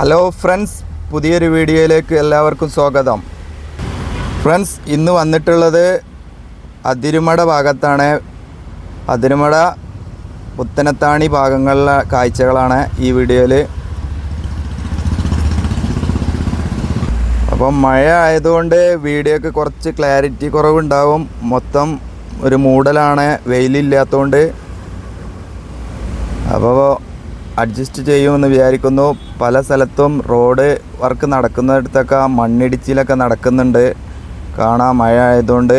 Hello friends പുതിയൊരു വീഡിയോയിലേക്ക് എല്ലാവർക്കും സ്വാഗതം. ഫ്രണ്ട്സ് ഇന്ന് വന്നിട്ടുള്ളത് അതിരുമട ഭാഗത്താണ്. അതിരുമട പുത്തനത്താണി ഭാഗങ്ങളിലെ കാഴ്ചകളാണ് ഈ വീഡിയോയിൽ അപ്പം മഴ ആയതുകൊണ്ട് വീഡിയോക്ക് കുറച്ച് ക്ലാരിറ്റി കുറവുണ്ടാവും. മൊത്തം ഒരു മൂടലാണ് വെയിലില്ലാത്തതുകൊണ്ട് അപ്പോൾ അഡ്ജസ്റ്റ് ചെയ്യുമെന്ന് വിചാരിക്കുന്നു. പല സ്ഥലത്തും റോഡ് വർക്ക് നടക്കുന്നിടത്തൊക്കെ മണ്ണിടിച്ചിലൊക്കെ നടക്കുന്നുണ്ട്. കാണാൻ മഴ ആയതുകൊണ്ട്.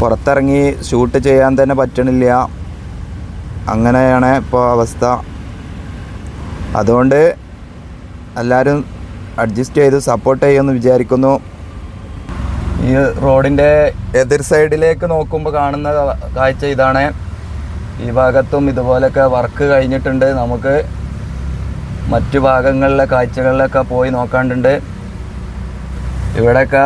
പുറത്തിറങ്ങി ഷൂട്ട് ചെയ്യാൻ തന്നെ പറ്റണില്ല. അങ്ങനെയാണ് ഇപ്പോൾ അവസ്ഥ. അതുകൊണ്ട് എല്ലാവരും അഡ്ജസ്റ്റ് ചെയ്ത് സപ്പോർട്ട് ചെയ്യുമെന്ന് വിചാരിക്കുന്നു. ഈ റോഡിന്റെ എതിർ സൈഡിലേക്ക് നോക്കുമ്പോൾ കാണുന്ന കാഴ്ച ഇതാണ്. ഈ ഭാഗത്തും ഇതുപോലൊക്കെ വർക്ക് കഴിഞ്ഞിട്ടുണ്ട്. നമുക്ക് മറ്റു ഭാഗങ്ങളിലെ കാഴ്ചകളിലൊക്കെ പോയി നോക്കാണ്ടുണ്ട്. ഇവിടെയൊക്കെ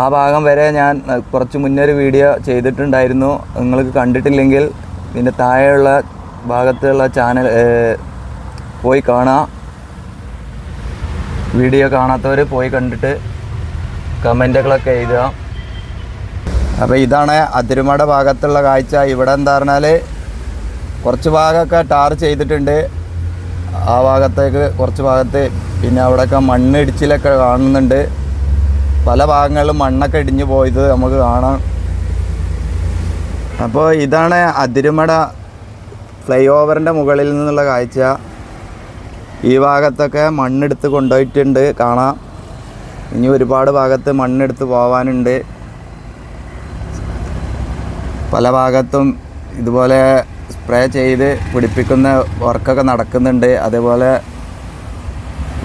ആ ഭാഗം വരെ ഞാൻ കുറച്ച് മുന്നേ ഒരു വീഡിയോ ചെയ്തിട്ടുണ്ടായിരുന്നു. നിങ്ങൾക്ക് കണ്ടിട്ടില്ലെങ്കിൽ ഇതിന്റെ താഴെയുള്ള ഭാഗത്തുള്ള ചാനൽ പോയി കാണാം. വീഡിയോ കാണാത്തവർ പോയി കണ്ടിട്ട് കമന്റുകളൊക്കെ എഴുതുക. അപ്പോൾ ഇതാണ് അതിരുമട ഭാഗത്തുള്ള കാഴ്ച. ഇവിടെ എന്താ പറഞ്ഞാൽ കുറച്ച് ഭാഗമൊക്കെ ടാർ ചെയ്തിട്ടുണ്ട്. ആ ഭാഗത്തേക്ക് കുറച്ച് ഭാഗത്ത് പിന്നെ അവിടെയൊക്കെ മണ്ണിടിച്ചിലൊക്കെ കാണുന്നുണ്ട്. പല ഭാഗങ്ങളിലും മണ്ണൊക്കെ ഇടിഞ്ഞു പോയത് നമുക്ക് കാണാം. അപ്പോൾ ഇതാണ് അതിരുമട ഫ്ലൈ ഓവറിന്റെ മുകളിൽ നിന്നുള്ള കാഴ്ച. ഈ ഭാഗത്തൊക്കെ മണ്ണെടുത്ത് കൊണ്ടുപോയിട്ടുണ്ട് കാണാം. ഇനി ഒരുപാട് ഭാഗത്ത് മണ്ണെടുത്ത് പോവാനുണ്ട്. പല ഭാഗത്തും ഇതുപോലെ സ്പ്രേ ചെയ്ത് പിടിപ്പിക്കുന്ന വർക്കൊക്കെ നടക്കുന്നുണ്ട്. അതേപോലെ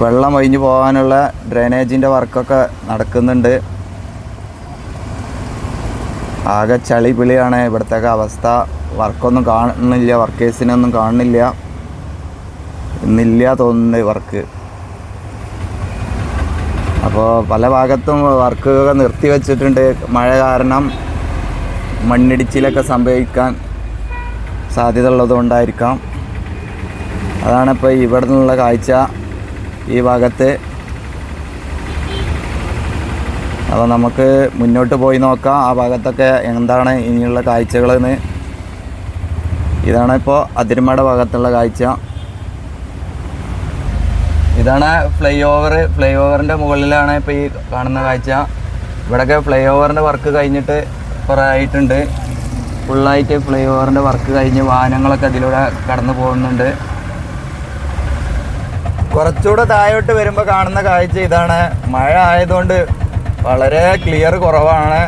വെള്ളം ഒഴിഞ്ഞു പോകാനുള്ള ഡ്രെയിനേജിന്റെ വർക്കൊക്കെ നടക്കുന്നുണ്ട്. ആകെ ചളി പിളിയാണ് ഇവിടുത്തെ അവസ്ഥ. വർക്കൊന്നും കാണുന്നില്ല വർക്കേഴ്സിനൊന്നും കാണുന്നില്ല. ഇന്നില്ല തോന്നുന്നത് വർക്ക്. അപ്പോൾ പല ഭാഗത്തും വർക്കൊക്കെ നിർത്തി വെച്ചിട്ടുണ്ട് മഴ കാരണം മണ്ണിടിച്ചിലൊക്കെ സംഭവിക്കാൻ സാധ്യത ഉള്ളതുകൊണ്ടായിരിക്കാം അതാണ് ഇപ്പോൾ ഇവിടെ നിന്നുള്ള കാഴ്ച ഈ ഭാഗത്ത്. അപ്പോൾ നമുക്ക് മുന്നോട്ട് പോയി നോക്കാം ആ ഭാഗത്തൊക്കെ എന്താണ് ഇനിയുള്ള കാഴ്ചകളെന്ന്. ഇതാണ് ഇപ്പോൾ അതിരുമട ഭാഗത്തുള്ള കാഴ്ച. ഇതാണ് ഫ്ലൈ ഓവർ ഫ്ലൈ ഓവറിന്റെ മുകളിലാണ് ഇപ്പോൾ ഈ കാണുന്ന കാഴ്ച. ഇവിടെയൊക്കെ ഫ്ലൈ ഓവറിന്റെ വർക്ക് കഴിഞ്ഞിട്ട് ആയിട്ടുണ്ട് ഫുള്ളായിട്ട് ഫ്ലൈ ഓവറിന്റെ വർക്ക് കഴിഞ്ഞ് വാഹനങ്ങളൊക്കെ അതിലൂടെ കടന്നു പോകുന്നുണ്ട്. കുറച്ചുകൂടെ താഴോട്ട് വരുമ്പോൾ കാണുന്ന കാഴ്ച ഇതാണ്. മഴ ആയതുകൊണ്ട് വളരെ ക്ലിയർ കുറവാണ്.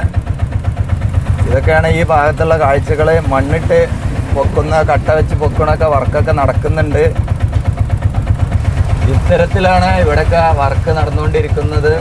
ഇതൊക്കെയാണ് ഈ ഭാഗത്തുള്ള കാഴ്ചകൾ മണ്ണിട്ട് പൊക്കുന്ന കട്ട വെച്ച് പൊക്കണൊക്കെ വർക്കൊക്കെ നടക്കുന്നുണ്ട്. ഇത്തരത്തിലാണ് ഇവിടെയൊക്കെ വർക്ക് നടന്നുകൊണ്ടിരിക്കുന്നത്.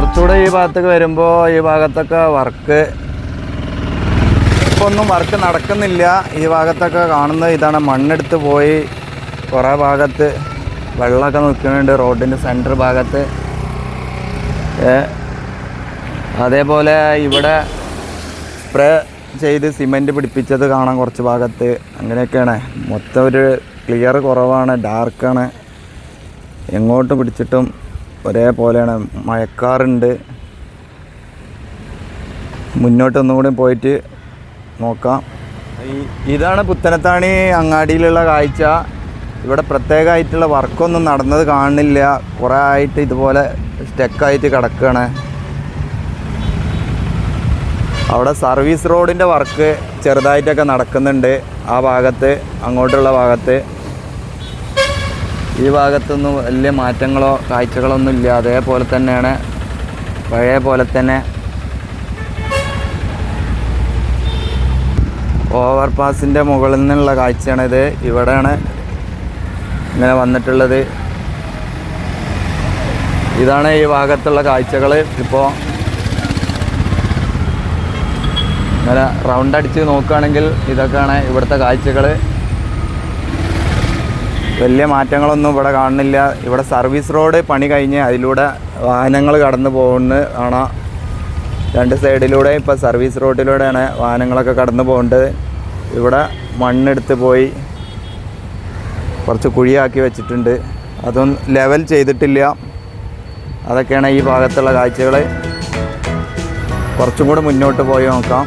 കുറച്ചുകൂടെ ഈ ഭാഗത്തേക്ക് വരുമ്പോൾ ഈ ഭാഗത്തൊക്കെ വർക്ക് ഇപ്പോൾ ഒന്നും വർക്ക് നടക്കുന്നില്ല. ഈ ഭാഗത്തൊക്കെ കാണുന്നത് ഇതാണ് മണ്ണെടുത്ത് പോയി. കുറേ ഭാഗത്ത് വെള്ളമൊക്കെ നിൽക്കുന്നുണ്ട് റോഡിന്റെ സെന്റർ ഭാഗത്ത്. അതേപോലെ ഇവിടെ സ്പ്രേ ചെയ്ത് സിമെന്റ് പിടിപ്പിച്ചത് കാണാം കുറച്ച് ഭാഗത്ത്. അങ്ങനെയൊക്കെയാണ്. മൊത്തം ഒരു ക്ലിയർ കുറവാണ് ഡാർക്കാണ് എങ്ങോട്ട് പിടിച്ചിട്ടും ഒരേപോലെയാണ്. മഴക്കാറുണ്ട്. മുന്നോട്ടൊന്നും കൂടി പോയിട്ട് നോക്കാം. ഇതാണ് പുത്തനത്താണി അങ്ങാടിയിലുള്ള കാഴ്ച. ഇവിടെ പ്രത്യേകമായിട്ടുള്ള വർക്കൊന്നും നടന്നത് കാണുന്നില്ല. കുറേ ആയിട്ട് ഇതുപോലെ സ്റ്റക്കായിട്ട് കിടക്കുകയാണ്. അവിടെ സർവീസ് റോഡിന്റെ വർക്ക് ചെറുതായിട്ടൊക്കെ നടക്കുന്നുണ്ട്. ആ ഭാഗത്ത് അങ്ങോട്ടുള്ള ഭാഗത്ത്. ഈ ഭാഗത്തൊന്നും വലിയ മാറ്റങ്ങളോ കാഴ്ചകളൊന്നും ഇല്ല. അതേപോലെ തന്നെയാണ് പഴയ പോലെ തന്നെ ഓവർ പാസിന്റെ മുകളിൽ നിന്നുള്ള കാഴ്ചയാണിത്. ഇവിടെയാണ് ഇങ്ങനെ വന്നിട്ടുള്ളത്. ഇതാണ് ഈ ഭാഗത്തുള്ള കാഴ്ചകൾ ഇപ്പോൾ ഇങ്ങനെ റൗണ്ട് അടിച്ച് നോക്കുകയാണെങ്കിൽ ഇതൊക്കെയാണ് ഇവിടുത്തെ കാഴ്ചകൾ വലിയ മാറ്റങ്ങളൊന്നും ഇവിടെ കാണുന്നില്ല. ഇവിടെ സർവീസ് റോഡ് പണി കഴിഞ്ഞ് അതിലൂടെ വാഹനങ്ങൾ കടന്നു പോകുന്നു ആണ്. രണ്ട് സൈഡിലൂടെ ഇപ്പോൾ സർവീസ് റോഡിലൂടെയാണ് വാഹനങ്ങളൊക്കെ കടന്നു പോകേണ്ടത്. ഇവിടെ മണ്ണെടുത്ത് പോയി കുറച്ച് കുഴിയാക്കി വെച്ചിട്ടുണ്ട്. അതൊന്നും ലെവൽ ചെയ്തിട്ടില്ല. അതൊക്കെയാണ് ഈ ഭാഗത്തുള്ള കാഴ്ചകൾ കുറച്ചും കൂടെ മുന്നോട്ട് പോയി നോക്കാം.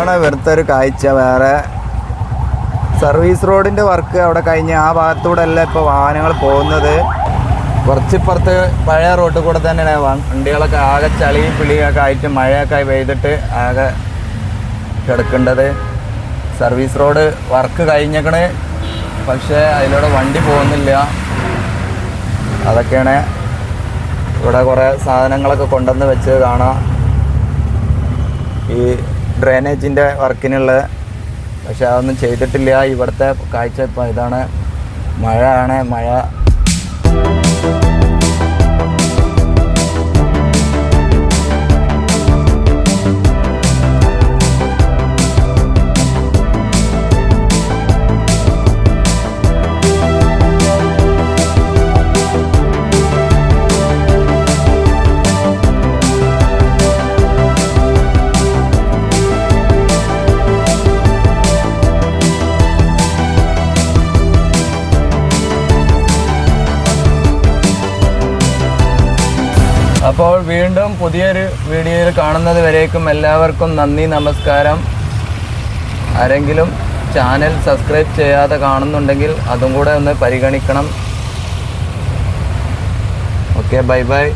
ഇതാണ് ഇവിടുത്തെ ഒരു കാഴ്ച. വേറെ സർവീസ് റോഡിന്റെ വർക്ക് അവിടെ കഴിഞ്ഞ് ആ ഭാഗത്തൂടെ അല്ല ഇപ്പോൾ വാഹനങ്ങൾ പോകുന്നത്. കുറച്ചിപ്പുറത്ത് പഴയ റോഡിൽ കൂടെ തന്നെയാണ്. വണ്ടികളൊക്കെ ആകെ ചളിയും പിളിയൊക്കെ ആയിട്ട് മഴയൊക്കെ പെയ്തിട്ട് ആകെ കിടക്കേണ്ടത്. സർവീസ് റോഡ് വർക്ക് കഴിഞ്ഞേക്കണ്. പക്ഷേ അതിലൂടെ വണ്ടി പോകുന്നില്ല. അതൊക്കെയാണ് ഇവിടെ കുറേ സാധനങ്ങളൊക്കെ കൊണ്ടുവന്ന് വെച്ച് കാണാം. ഈ ഡ്രെയിനേജിന്റെ വർക്കിനുള്ള പക്ഷെ അതൊന്നും ചെയ്തിട്ടില്ല. ഇവിടുത്തെ കാഴ്ച ഇപ്പോൾ ഇതാണ്. മഴ ആണ് മഴ അപ്പോൾ വീണ്ടും പുതിയൊരു വീഡിയോയിൽ കാണുന്നത് വരേക്കും എല്ലാവർക്കും നന്ദി നമസ്കാരം. ആരെങ്കിലും ചാനൽ സബ്സ്ക്രൈബ് ചെയ്യാതെ കാണുന്നുണ്ടെങ്കിൽ അതും കൂടെ ഒന്ന് പരിഗണിക്കണം. Okay bye bye.